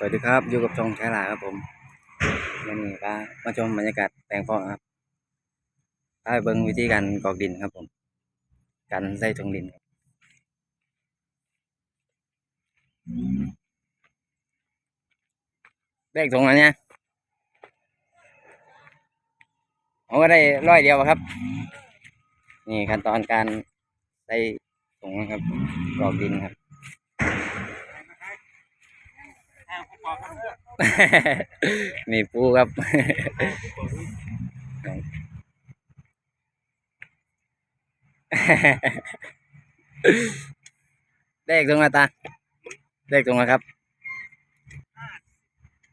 สวัสดีครับ อยู่กับจงแคลาครับผมวันนี้ก็มาชมบรรยากาศแปลงพาะครับพาไปเบิ่งวิธีการกอกดินครับผม การใส่ถุงดินครับเลขถุงอันเนี้ยเอาก็ได้ร้อยเดียวครับ นี่ขั้นตอนการใส่ถุงครับกอกดินครับ นี่ปูครับ เลขถุงละตาเลขถุงละครับ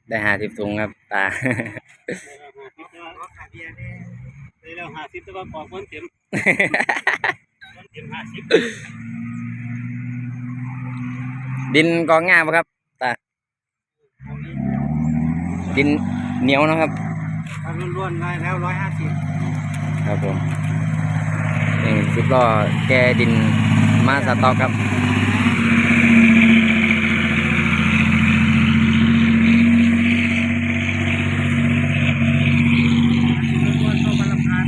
ได้หาสิบถุงครับ ตาได้แล้วห้าสิบแต่ว่าก่อนคนเต็มคนเต็มห้าสิบดินกองงายปะครับ ดินเหนียวนะครับถ้าล้วนๆได้แล้วร้อยห้าสิบครับผมนี่สิบล้อแกดินมาสต็อกครับล้วนๆเข้ามาลำพาน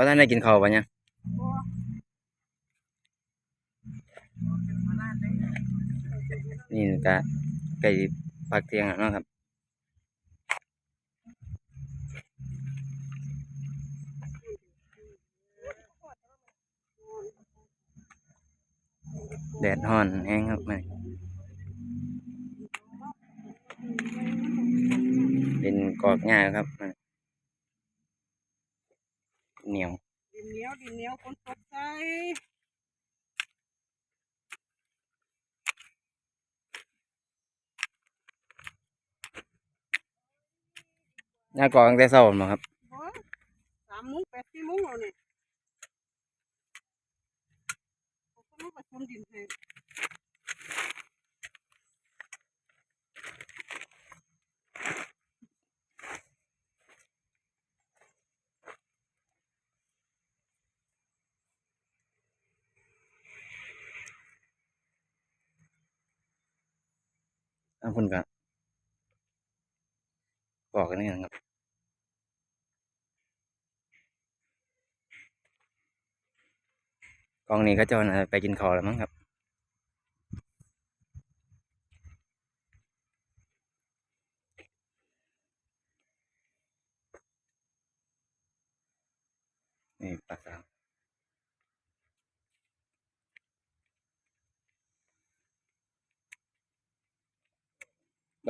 ว่าท่านได้กินข้าวปะเนี่ยนี่ก็ไก่ผักเทียงอะนะครับแดดฮ้อนแห้งครับไม่เป็นกอกง่ายครับมันเหนียว ดินเหนียวดินเหนียวคนตกใจหน้ากรอกตั้งแต่เช้ามาครับสามโมุ้งแปดสี่โมุ้งแล้วนี่ผมก็รู้ประชุมดินเลย อันคุณก็กรอกกันนี่นะครับกองนี้ก็จะไปกินข้าวแล้วมั้งครับนี่ปลาส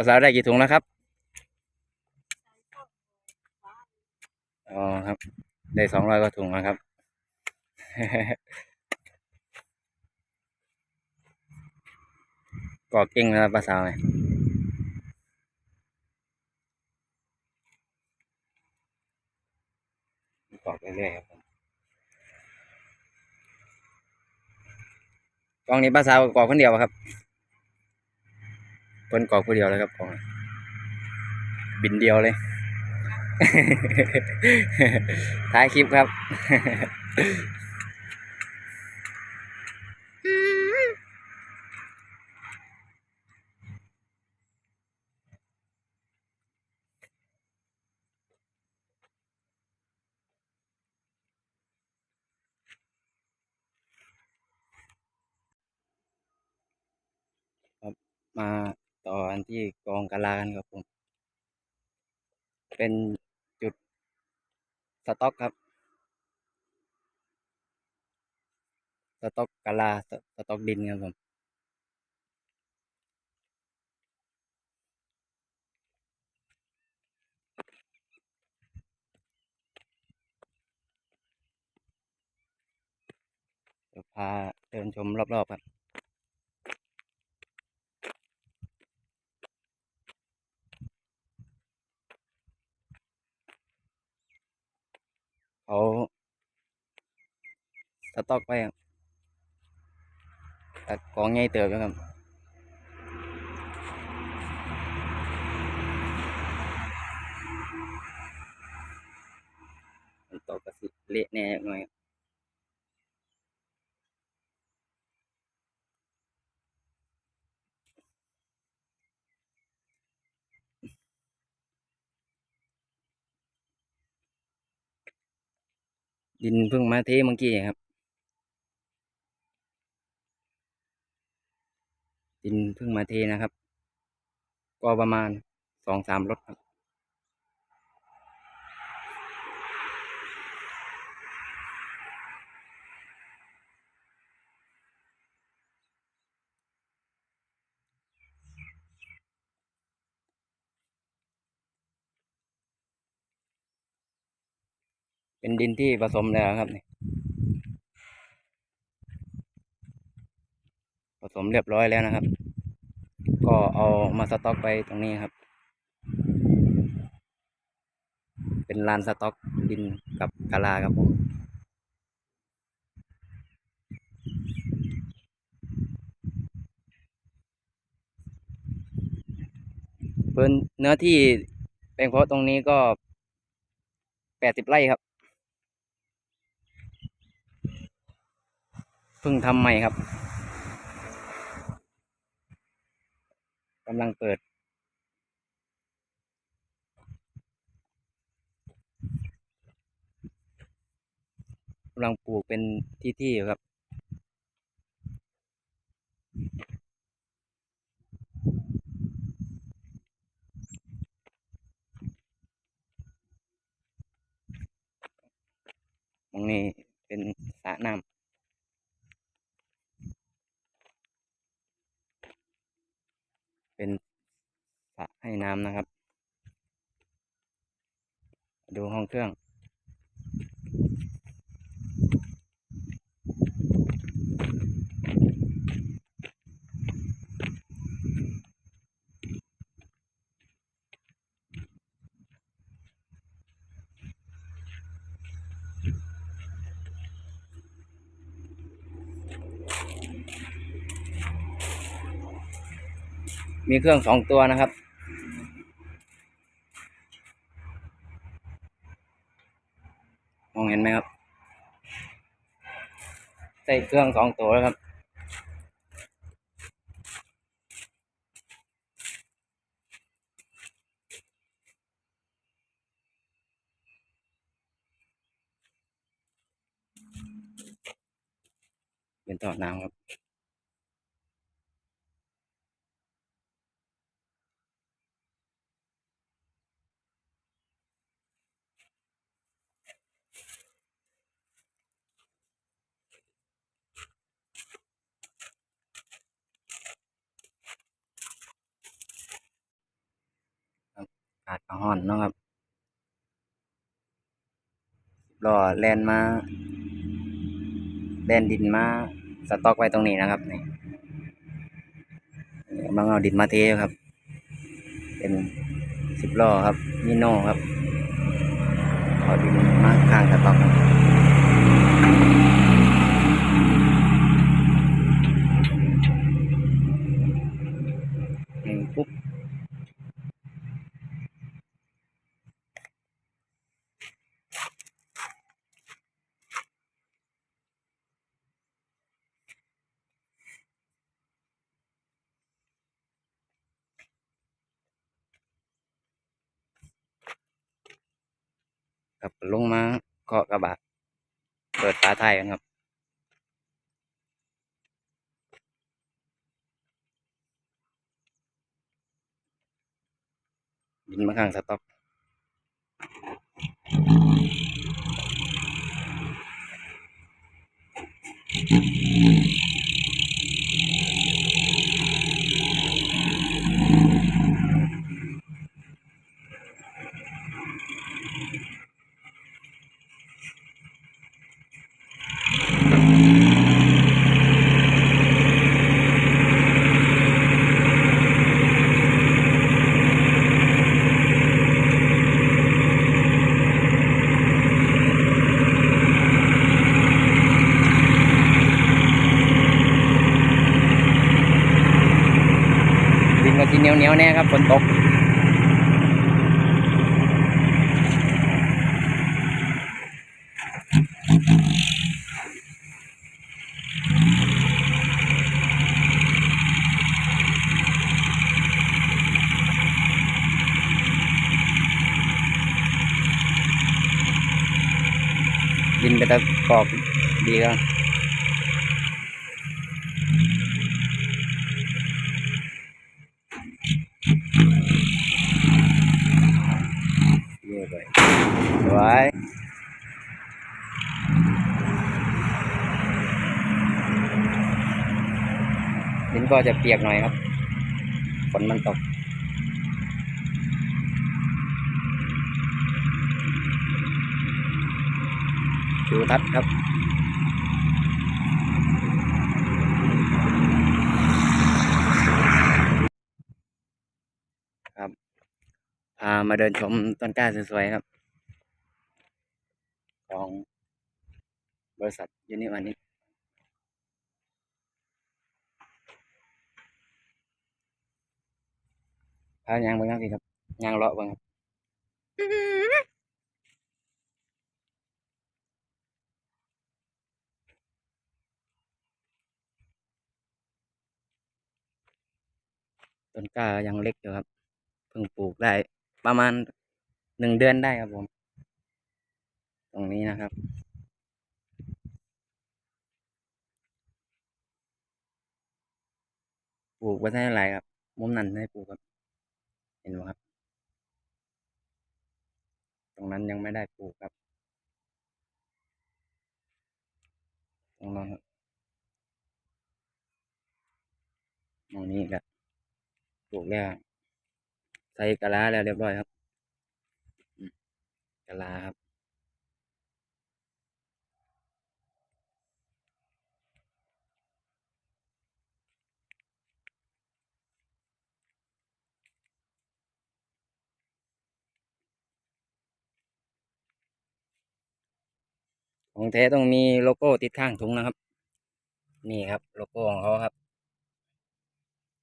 าวปลาสาวได้กี่ถุงแล้วครับอ๋อครับ ได้สองร้อยกว่าถุงแล้วครับกรอกเก่งนะปลาสาวไงกอกเรื่อยๆครับกล่องนี้ปลาสาวกอกคนเดียวอครับ เพิ่นกอกคนเดียวเลยครับกองบินเดียวเลย ท้ายคลิปครับ มา ต่ออันที่กองกะลากันครับผม เป็นจุดสต็อกครับ สต็อกกะลาสสต็อกดินครับผมเดี๋ยวพาเดินชมรอบๆครับ เขาส ต็อกไว้ครับแต่กองใหญ่เติบอยู่ครับเละแน่หน่อยดินเพิ่งมาเทเมื่อกี้ครับ ดินเพิ่งมาเทนะครับ ก็ประมาณสองสามรถครับเป็นดินที่ผสมแล้วครับนี่ ผสมเรียบร้อยแล้วนะครับ ก็เอามาสต็อกไปตรงนี้ครับ เป็นลานสต็อกดินกับกะลาครับผมเพิ่นเนื้อที่แปลงเพาะตรงนี้ก็แปดสิบไร่ครับเพิ่งทำใหม่ครับ กำลังเปิด กำลังปลูกเป็นที่ๆอยู่ครับตรงนี้เป็นสระน้ำ เป็นสระ ให้น้ำนะครับ ดูห้องเครื่อง มีเครื่องสองตัวนะครับ มองเห็นไหมครับ ใส่เครื่องสองตัวแล้วครับเป็นต่อน้ำครับากาศก็ห้อนเนาะครับรอแลนมาแลนดินมาสต็อกไว้ตรงนี้นะครับนี่บางเอาดินมาเทครับ เป็นสิบล้อครับมิโน่ครับเอาดินมาข้างสต็อกครับ ลงมาเกาะกระบะ เปิดฝาท้ายกันครับ บินมาข้างสต็อก puntok din betag coffee. Di ka. บฝนตกเดินไปตะกอกดีแล้วเยสวยดินก็จะเปียกหน่อยครับ ฝนมันตกทิวทัศน์ครับครับ พามาเดินชมต้นกล้าสวยๆครับ ของบริษัทยูนิวานิชพายางเบางครับพี่ครับยางเลาะบางครับต้นกล้ายังเล็กอยู่ครับ เพิ่งปลูกได้ ประมาณหนึ่งเดือนได้ครับผม ตรงนี้นะครับ ปลูกไว้ได้หลายครับมุมนั้นให้ปลูกครับ เห็นไหมครับ ตรงนั้นยังไม่ได้ปลูกครับ ตรงนั้นครับตรงนี้ก็ปลูกแล้ว ส่กะลาแล้วเรียบร้อยครับอืมกะลาครับของแท้ต้องมีโลโก้ติดข้างถุงนะครับ นี่ครับ โลโก้ของเขาครับ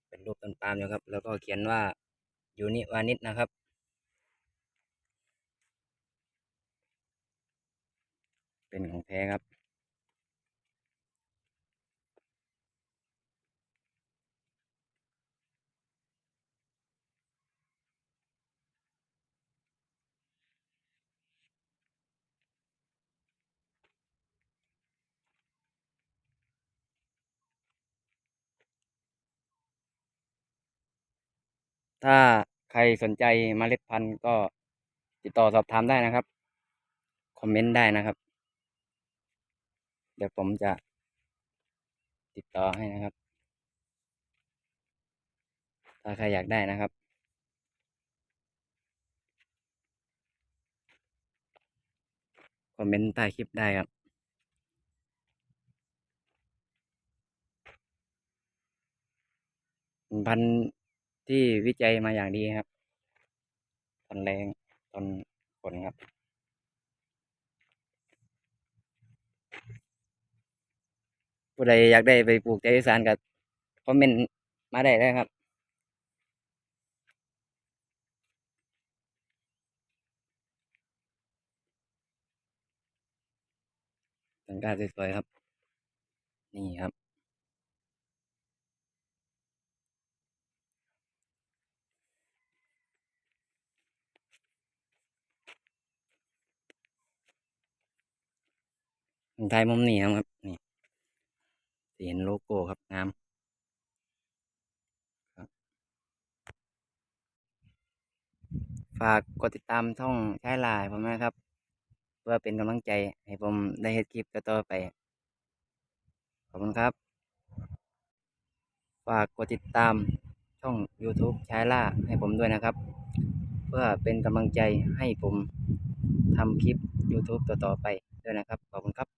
เป็นรูปต้นปาล์มอยู่ครับ แล้วก็เขียนว่า ยูนิวานิชนะครับ เป็นของแท้ครับถ้า ใครสนใจเมล็ดพันธุ์ก็ติดต่อสอบถามได้นะครับ คอมเมนต์ได้นะครับ เดี๋ยวผมจะติดต่อให้นะครับ ถ้าใครอยากได้นะครับคอมเมนต์ใต้คลิปได้ครับ พันธุ์ ที่วิจัยมาอย่างดีครับทนแรงทนฝนครับ ผู้ใดอยากได้ไปปลูกใจอีสานกับคอมเมนต์มาได้เลยครับต้นกล้าสวยๆครับ นี่ครับ ไทยมุมนี้ครับนี่เห็นโลโก้ครับงามฝากกดติดตามช่องใช้ลายผมนะครับ เพื่อเป็นกำลังใจให้ผมได้เฮ็ดคลิปต่อๆไป ขอบคุณครับ ฝากกดติดตามช่อง YouTube ใช้ล่าให้ผมด้วยนะครับ เพื่อเป็นกำลังใจให้ผมทำคลิป YouTube ต่อๆไปด้วยนะครับ ขอบคุณครับ